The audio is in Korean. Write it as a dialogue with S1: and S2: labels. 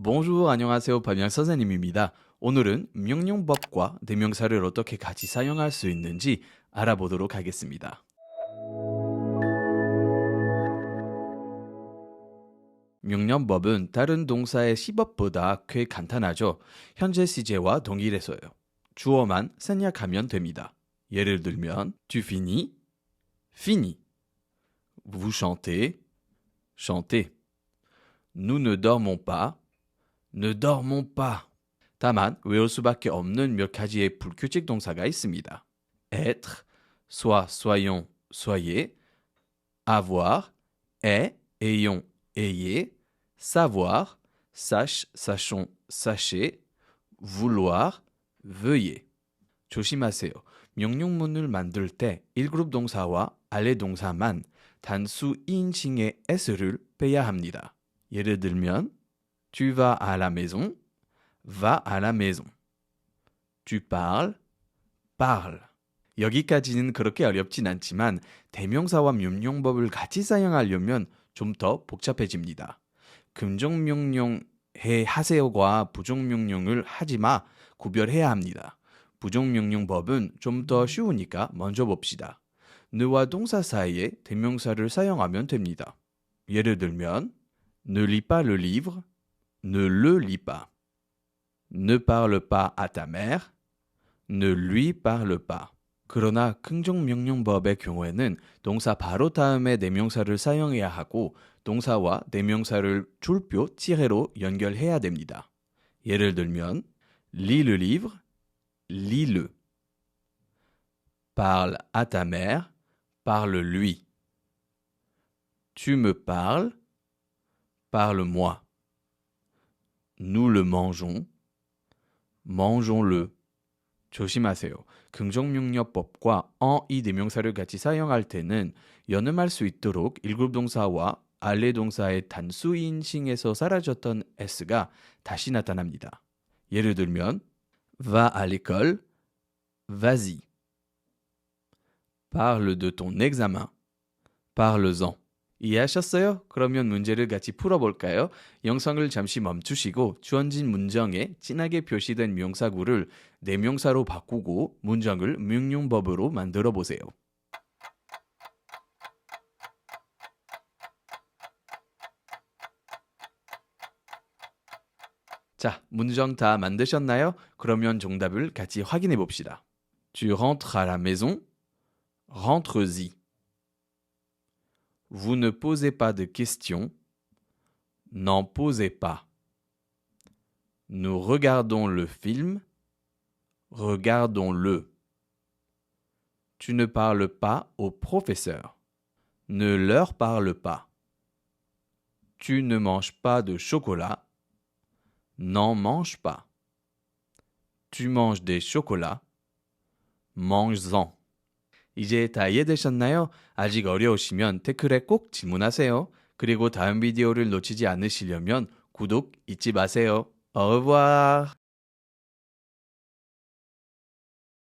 S1: Bonjour, 안녕하세요. 박명 선생님입니다. 오늘은 명령법과 대명사를 어떻게 같이 사용할 수 있는지 알아보도록 하겠습니다. 명령법은 다른 동사의 시법보다 꽤 간단하죠. 현재 시제와 동일해서요. 주어만 생략하면 됩니다. 예를 들면 tu finis, fini. Vous chantez, chantez. Nous ne dormons pas, ne dormons pas. 다만 외울 수밖에 없는 몇 가지의 불규칙 동사가 있습니다. être, soit, soyons, soyez, avoir, est, ayons, ayez, savoir, sache, sachons, sachez, vouloir, veuillez. 조심하세요. 명령문을 만들 때 1그룹 동사와 아래 동사만 단수 인칭의 s를 빼야 합니다. 예를 들면 Tu vas à la maison, va à la maison. Tu parles, parle. 여기까지는 그렇게 어렵진 않지만 대명사와 명령법을 같이 사용하려면 좀 더 복잡해집니다. 긍정명령 해 하세요과 부정명령을 하지마 구별해야 합니다. 부정명령법은 좀 더 쉬우니까 먼저 봅시다. 느와 동사 사이에 대명사를 사용하면 됩니다. 예를 들면 ne lis pas le livre, ne le lis pas. Ne parle pas à ta mère, ne lui parle pas. 그러나 긍정명령법의 경우에는 동사 바로 다음에 대명사를 사용해야 하고 동사와 대명사를 줄표 tire로 연결해야 됩니다. 예를 들면 lis le livre, lis-le. Parle à ta mère, parle-lui. Tu me parles, parle-moi. Nous le mangeons, mangeons-le. 조심하세요. 긍정명령법과 어이 대명사를 같이 사용할 때는 연음할 수 있도록 일급 동사와 알레 동사의 단수 인칭에서 사라졌던 s가 다시 나타납니다. 예를 들면 va à l'école, vas-y. Parle de ton examen, parle-en. 이해하셨어요? 그러면 문제를 같이 풀어볼까요? 영상을 잠시 멈추시고 주어진 문장에 진하게 표시된 명사구를 내명사로 바꾸고 문장을 명령법으로 만들어 보세요. 자, 문장 다 만드셨나요? 그러면 정답을 같이 확인해 봅시다. Tu rentres à la maison? Rentres-y. Vous ne posez pas de questions. N'en posez pas. Nous regardons le film. Regardons-le. Tu ne parles pas au professeur. Ne leur parle pas. Tu ne manges pas de chocolat. N'en mange pas. Tu manges des chocolats. Mange-en. 이제 다 이해되셨나요? 아직 어려우시면 댓글에 꼭 질문하세요. 그리고 다음 비디오를 놓치지 않으시려면 구독 잊지 마세요. Revoir.